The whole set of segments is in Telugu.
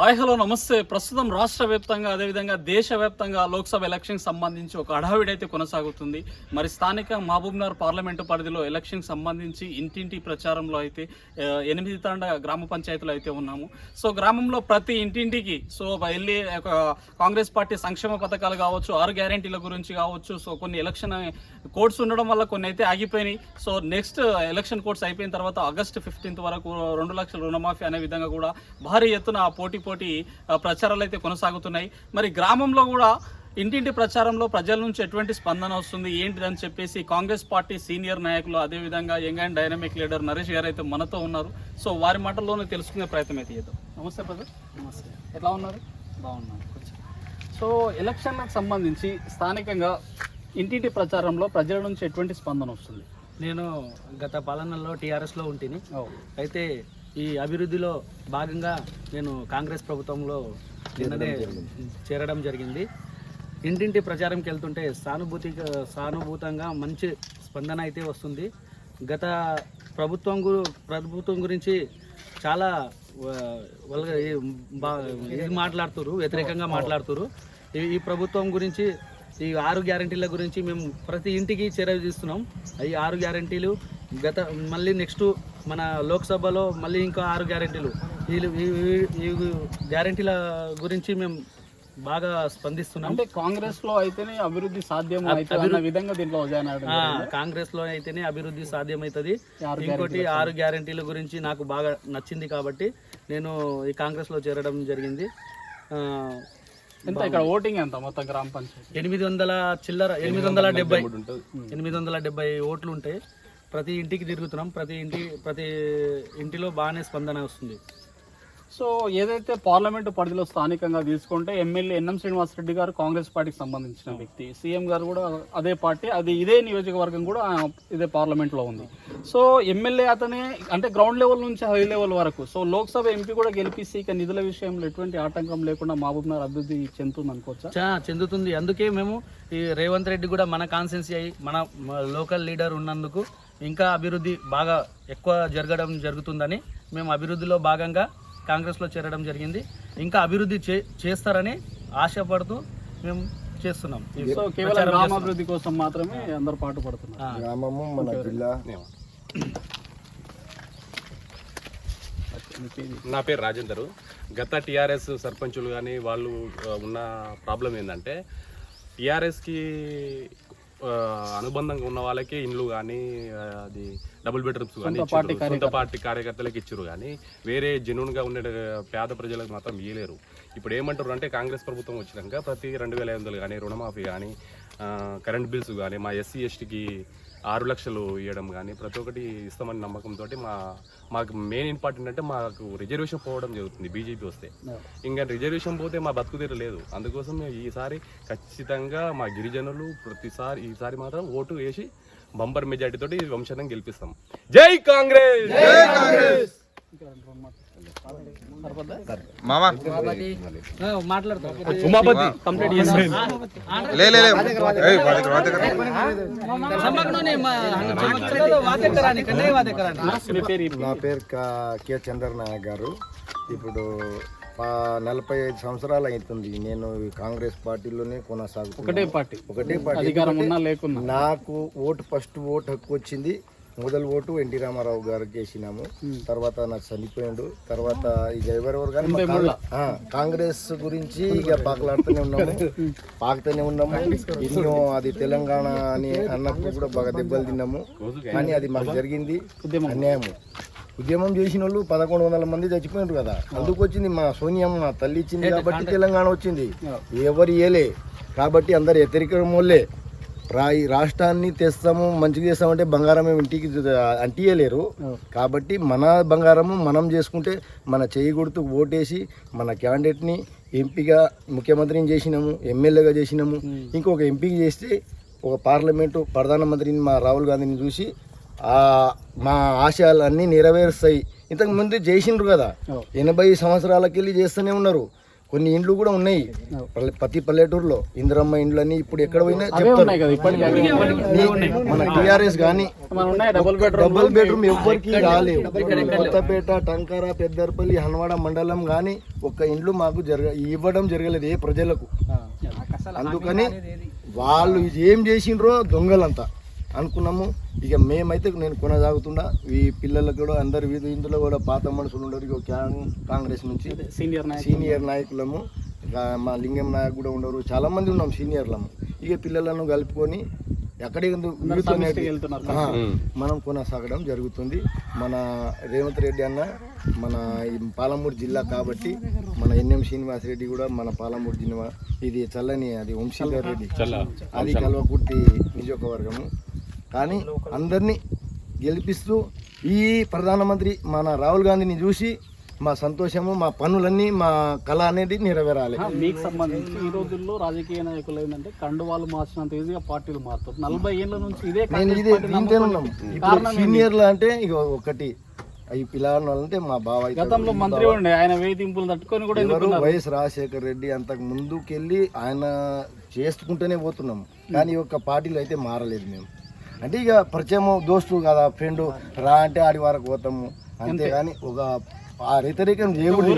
హాయ్ హలో నమస్తే. ప్రస్తుతం రాష్ట్ర వ్యాప్తంగా అదేవిధంగా దేశవ్యాప్తంగా లోక్సభ ఎలక్షన్కి సంబంధించి ఒక అడావిడి అయితే కొనసాగుతుంది. మరి స్థానిక మహబూబ్నగర్ పార్లమెంటు పరిధిలో ఎలక్షన్కి సంబంధించి ఇంటింటి ప్రచారంలో అయితే ఎనిమిది తాండ గ్రామ పంచాయతీలు అయితే ఉన్నాము. సో గ్రామంలో ప్రతి ఇంటింటికి సో వెళ్ళి ఒక కాంగ్రెస్ పార్టీ సంక్షేమ పథకాలు కావచ్చు ఆరు గ్యారెంటీల గురించి కావచ్చు సో కొన్ని ఎలక్షన్ కోడ్స్ ఉండడం వల్ల కొన్ని అయితే ఆగిపోయినాయి. సో నెక్స్ట్ ఎలక్షన్ కోడ్స్ అయిపోయిన తర్వాత ఆగస్ట్ ఫిఫ్టీన్త్ వరకు రెండు లక్షల రుణమాఫీ అనే విధంగా కూడా భారీ ఎత్తున పోటీ ఆ, ప్రచారాలు అయితే కొనసాగుతున్నాయి. మరి గ్రామంలో కూడా ఇంటింటి ప్రచారంలో ప్రజల నుంచి ఎటువంటి స్పందన వస్తుంది? ఏంటిదని చెప్పేసి కాంగ్రెస్ పార్టీ సీనియర్ నాయకులు అదేవిధంగా young and dynamic leader Naresh గారు అయితే మనతో ఉన్నారు. సో వారి మాటల్లోనే తెలుసుకునే ప్రయత్నం అయితే చేద్దాం. నమస్తే బ్రదర్. నమస్తే. ఎట్లా ఉన్నారు? బాగున్నారు సో ఎలక్షన్లకు సంబంధించి స్థానికంగా ఇంటింటి ప్రచారంలో ప్రజల నుంచి ఎటువంటి స్పందన వస్తుంది? నేను గత పాలనలో టీఆర్ఎస్లో ఉంటిని. అయితే ఈ అభివృద్ధిలో భాగంగా నేను కాంగ్రెస్ ప్రభుత్వంలో నిన్ననే చేరడం జరిగింది. ఇంటింటి ప్రచారంకి వెళ్తుంటే సానుభూతి సానుభూతంగా మంచి స్పందన అయితే వస్తుంది. గత ప్రభుత్వం గు ప్రభుత్వం గురించి చాలా ఇది మాట్లాడుతురు వ్యతిరేకంగా మాట్లాడుతురు ఈ ఈ ప్రభుత్వం గురించి ఈ ఆరు గ్యారంటీల గురించి మేము ప్రతి ఇంటికి చర్య తీస్తున్నాం ఈ ఆరు గ్యారంటీలు గత మళ్ళీ నెక్స్ట్ మన లోక్సభలో మళ్ళీ ఇంకా ఆరు గ్యారంటీలు. ఈ గ్యారంటీల గురించి మేము బాగా స్పందిస్తున్నాం. అంటే కాంగ్రెస్లో అయితేనే అభివృద్ధి సాధ్యం విధంగా దీంట్లో కాంగ్రెస్లో అయితేనే అభివృద్ధి సాధ్యమవుతుంది ఇంకోటి ఆరు గ్యారంటీల గురించి నాకు బాగా నచ్చింది కాబట్టి నేను ఈ కాంగ్రెస్లో చేరడం జరిగింది. ఆ, ఎంత ఇక్కడ ఓటింగ్ ఎంత మొత్తం గ్రామ పంచాయతీ? ఎనిమిది వందల చిల్లర ఎనిమిది వందల డెబ్బై ఎనిమిది వందల డెబ్బై ఓట్లు ఉంటాయి. ప్రతి ఇంటికి తిరుగుతున్నాం. ప్రతి ఇంటి ప్రతి ఇంటిలో బాగానే స్పందన వస్తుంది. సో ఏదైతే పార్లమెంటు పరిధిలో స్థానికంగా తీసుకుంటే ఎమ్మెల్యే ఎన్ఎం శ్రీనివాసరెడ్డి గారు కాంగ్రెస్ పార్టీకి సంబంధించిన వ్యక్తి. సీఎం గారు కూడా అదే పార్టీ అది ఇదే నియోజకవర్గం కూడా ఇదే పార్లమెంట్లో ఉంది. సో ఎమ్మెల్యే అతనే అంటే గ్రౌండ్ లెవెల్ నుంచి హై లెవెల్ వరకు సో లోక్సభ ఎంపీ కూడా గెలిపిస్తే ఇక నిధుల విషయంలో ఎటువంటి ఆటంకం లేకుండా మహబూబ్నగర్ అభివృద్ధి చెందుతుంది అనుకోవచ్చా? చెందుతుంది. అందుకే మేము ఈ రేవంత్ రెడ్డి కూడా మన కాన్సెన్సీ అయ్యి మన లోకల్ లీడర్ ఉన్నందుకు ఇంకా అభివృద్ధి బాగా ఎక్కువ జరగడం జరుగుతుందని మేము అభివృద్ధిలో భాగంగా కాంగ్రెస్లో చేరడం జరిగింది. ఇంకా అభివృద్ధి చే చేస్తారని ఆశపడుతూ మేము చేస్తున్నాం. సో కేవలం గ్రామాభివృద్ధి కోసం మాత్రమే అందరు పాటు పడుతున్నారు ఆ, గ్రామము మన జిల్లా. నా పేరు రాజేందరు. గత టీఆర్ఎస్ సర్పంచులు కానీ వాళ్ళు ఉన్న ప్రాబ్లం ఏంటంటే టీఆర్ఎస్కి అనుబంధంగా ఉన్న వాళ్ళకి ఇండ్లు కానీ అది డబుల్ బెడ్రూమ్స్ కానీ సొంత పార్టీ కార్యకర్తలకు ఇచ్చారు కానీ వేరే జెన్యున్గా ఉండే పేద ప్రజలకు మాత్రం ఇయ్యలేరు. ఇప్పుడు ఏమంటారు అంటే కాంగ్రెస్ ప్రభుత్వం వచ్చినాక ప్రతి రెండు వేల ఐదు వందలు కానీ రుణమాఫీ కానీ కరెంట్ బిల్స్ కానీ మా ఎస్సీ ఎస్టీకి ఆరు లక్షలు ఇవ్వడం కానీ ప్రతి ఒక్కటి ఇస్తామని నమ్మకంతో మా మాకు మెయిన్ ఇంపార్టెంట్ అంటే మాకు రిజర్వేషన్ పోవడం జరుగుతుంది బీజేపీ వస్తే. ఇంకా రిజర్వేషన్ పోతే మా బతుకుతీరు లేదు. అందుకోసం మేము ఈసారి ఖచ్చితంగా మా గిరిజనులు ప్రతిసారి ఈసారి మాత్రం ఓటు వేసి బంపర్ మెజార్టీ తోటి వంశనం గెలిపిస్తాం. జై కాంగ్రెస్! మామా? ఆ, మాట్లాడతాం. ఉమాపతి కంప్లీట్. నా పేరు కా- కె చంద్ర నాయక్ గారు. ఇప్పుడు నలభై ఐదు సంవత్సరాలు అవుతుంది నేను కాంగ్రెస్ పార్టీలోనే కొనసాగుతున్నాను. ఒకటే పార్టీ. ఒకటే పార్టీ. అధికారం ఉన్నా లేకున్నా. నాకు ఓటు ఫస్ట్ ఓటు హక్కు వచ్చింది. మొదటి ఓటు ఎన్టీ రామారావు గారికి వేసినాము. తర్వాత నాకు చనిపోయిండు. తర్వాత ఇక ఎవరెవరు కానీ కాంగ్రెస్- గురించి ఇక పాకలాడుతూనే ఉన్నాము. పాకుతూనే ఉన్నాము. ఎన్నో అది తెలంగాణ అని అన్నప్పుడు కూడా బాగా దెబ్బలు తిన్నాము. కానీ అది మాకు జరిగింది. అన్యాయము. ఉద్యమం చేసిన వాళ్ళు పదకొండు వందల మంది చచ్చిపోయినారు కదా. అందుకు వచ్చింది మా సోనియమ్మ మా తల్లి ఇచ్చింది కాబట్టి తెలంగాణ వచ్చింది. ఎవరు ఏలే కాబట్టి అందరు వ్యతిరేకం వాళ్ళే రా ఈ రాష్ట్రాన్ని తెస్తాము మంచిగా చేస్తామంటే బంగారం ఏమి ఇంటికి అంటియలేరు. కాబట్టి మన బంగారము మనం చేసుకుంటే మన చేయి గుర్తు ఓటేసి మన క్యాండిడేట్ని ఎంపీగా ముఖ్యమంత్రిని చేసినాము ఎమ్మెల్యేగా చేసినాము. ఇంకొక ఎంపీకి చేస్తే ఒక పార్లమెంటు ప్రధానమంత్రిని మా రాహుల్ గాంధీని చూసి మా ఆశయాలన్నీ నెరవేరుస్తాయి. ఇంతకు ముందు చేసిండ్రు కదా. ఎనభై సంవత్సరాలకి వెళ్ళి చేస్తూనే ఉన్నారు. కొన్ని ఇండ్లు కూడా ఉన్నాయి. పల్లె- ప్రతి పల్లెటూరులో. ఇందిరమ్మ ఇండ్లు అని ఇప్పుడు ఎక్కడ పోయినా చెప్తారు. మన టిఆర్ఎస్ కానీ మన ఉన్నాయి డబుల్ బెడ్రూమ్ ఎవ్వరికి రాలేవు కొత్తపేట టంకార పెద్దర్పల్లి హన్వాడ మండలం కానీ ఒక్క ఇండ్లు మాకు జరగ ఇవ్వడం జరగలేదు ఏ ప్రజలకు. అందుకని వాళ్ళు ఇది ఏం చేసిండ్రో దొంగలంతా. అనుకున్నాము. ఇక మేమైతే నేను కొనసాగుతున్నా ఈ పిల్లలకు కూడా అందరు వీధి ఇందులో కూడా పాత మనుషులు ఉండరు. కాంగ్రెస్ నుంచి సీనియర్ నాయకులు సీనియర్ నాయకులము ఇక మా లింగం నాయక్ కూడా ఉండరు. చాలా మంది ఉన్నాం సీనియర్లము. ఇక పిల్లలను కలుపుకొని ఆ, మనం కొనసాగడం జరుగుతుంది. మన రేవంత్ రెడ్డి అన్న మన పాలమూరు జిల్లా కాబట్టి మన ఎన్ఎం శ్రీనివాస్ రెడ్డి కూడా మన పాలమూరు జిల్లా ఇది చల్లని అది వంశీధర్ రెడ్డి. అది కల్వకుర్తి నియోజకవర్గము. కానీ అందరినీ గెలిపిస్తూ ఈ ప్రధానమంత్రి మన రాహుల్ గాంధీని చూసి మా సంతోషము మా పనులన్నీ మా కళ అనేది నెరవేరాలి. మీకు సంబంధించి ఈ రోజుల్లో రాజకీయ నాయకులు ఏంటంటే కండువాలు మార్చినంత ఈజీగా పార్టీలు మారుతారు. నలభై ఏళ్ళ నుంచి ఇదే నేను ఇదే దీంతో ఉన్నాం. సీనియర్లు అంటే ఇక ఒకటి ఈ పిల్లలు అంటే మా బావ అవుతాడు. గతంలో మంత్రి ఉండే ఆయన వేధింపులు తట్టుకొని కూడా ఎవరు వైఎస్ రాజశేఖర్ రెడ్డి అంతకు ముందుకెళ్ళి ఆయన చేసుకుంటూనే పోతున్నాం. కానీ ఈ ఒక్క పార్టీలో అయితే మారలేదు మేము. అంటే ఇక పరిచయం దోస్తు కదా ఫ్రెండ్ రా అంటే ఆడి వరకు పోతాము. అంతేగాని ఒక ఆ రితరికం చేయకూడదు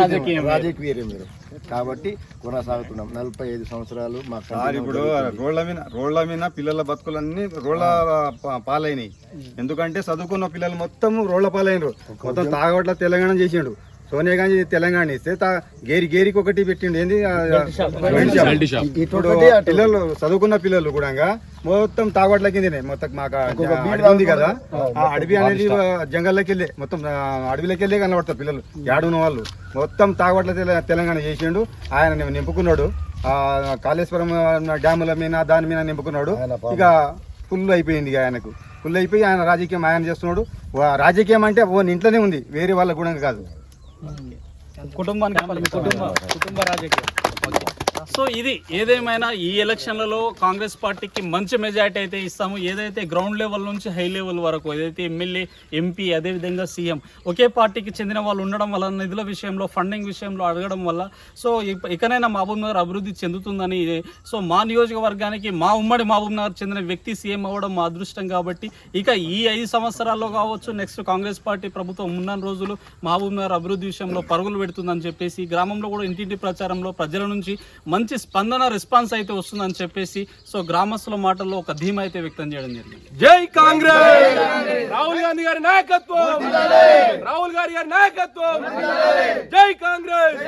రాజకీయం మీరు కాబట్టి కొనసాగుతున్నాం. నలభై ఐదు సంవత్సరాలు మా సార్ ఇప్పుడు రోడ్ల మీద రోడ్ల మీద పిల్లల బతుకులన్నీ రోడ్ల పాలైనయి. ఎందుకంటే చదువుకున్న పిల్లలు మొత్తం రోడ్ల పాలైనరు. మొత్తం తాగొట్ల తెలంగాణ చేసిండు. సోనియా గాంధీ తెలంగాణ ఇస్తే తా గేరి గేరికి ఒకటి పెట్టిండు. ఏంది. ఇప్పుడు పిల్లలు చదువుకున్న పిల్లలు కూడా మొత్తం తాగొట్ల కిందనే. మొత్తం మాకు అడవి ఉంది కదా. ఆ అడవి అనేది జంగల్లోకి వెళ్ళే మొత్తం అడవిలోకి వెళ్ళే కనబడతారు పిల్లలు. యాడున్న వాళ్ళు. మొత్తం తాగొట్ల తెల- తెలంగాణ చేసిండు. ఆయన నింపుకున్నాడు. ఆ కాళేశ్వరం డ్యాముల మీద దాని మీద నింపుకున్నాడు. ఇక ఫుల్ అయిపోయింది ఆయనకు. ఫుల్ అయిపోయి ఆయన రాజకీయం ఆయన చేస్తున్నాడు. రాజకీయం అంటే ఓ ఇంట్లోనే ఉంది. వేరే వాళ్ళ కూడా కాదు. కుటుంబానికి కుటుంబ కుటుంబ రాజకీయం సో ఇది ఏదేమైనా ఈ ఎలక్షన్లలో కాంగ్రెస్ పార్టీకి మంచి మెజార్టీ అయితే ఇస్తాము. ఏదైతే గ్రౌండ్ లెవెల్ నుంచి హై లెవెల్ వరకు ఏదైతే ఎమ్మెల్యే ఎంపీ అదేవిధంగా సీఎం ఒకే పార్టీకి చెందిన వాళ్ళు ఉండడం వల్ల నిధుల విషయంలో ఫండింగ్ విషయంలో అడగడం వల్ల సో ఇకనైనా మహబూబ్ నగర్ అభివృద్ధి చెందుతుందని సో మా నియోజకవర్గానికి మా ఉమ్మడి మహబూబ్ నగర్ చెందిన వ్యక్తి సీఎం అవ్వడం మా అదృష్టం కాబట్టి ఇక ఈ ఐదు సంవత్సరాల్లో కావచ్చు నెక్స్ట్ కాంగ్రెస్ పార్టీ ప్రభుత్వం ఉన్న రోజులు మహబూబ్ నగర్ అభివృద్ధి విషయంలో పరుగులు పెడుతుందని చెప్పేసి గ్రామంలో కూడా ఇంటింటి ప్రచారంలో ప్రజల నుంచి మంచి స్పందన రెస్పాన్స్ అయితే వస్తుందని చెప్పేసి సో గ్రామస్తుల మాటల్లో ఒక ధీమా అయితే వ్యక్తం చేయడం జరిగింది. జై కాంగ్రెస్! రాహుల్ గాంధీ గారి నాయకత్వం! రాహుల్ గాంధీ గారి నాయకత్వం! జై కాంగ్రెస్!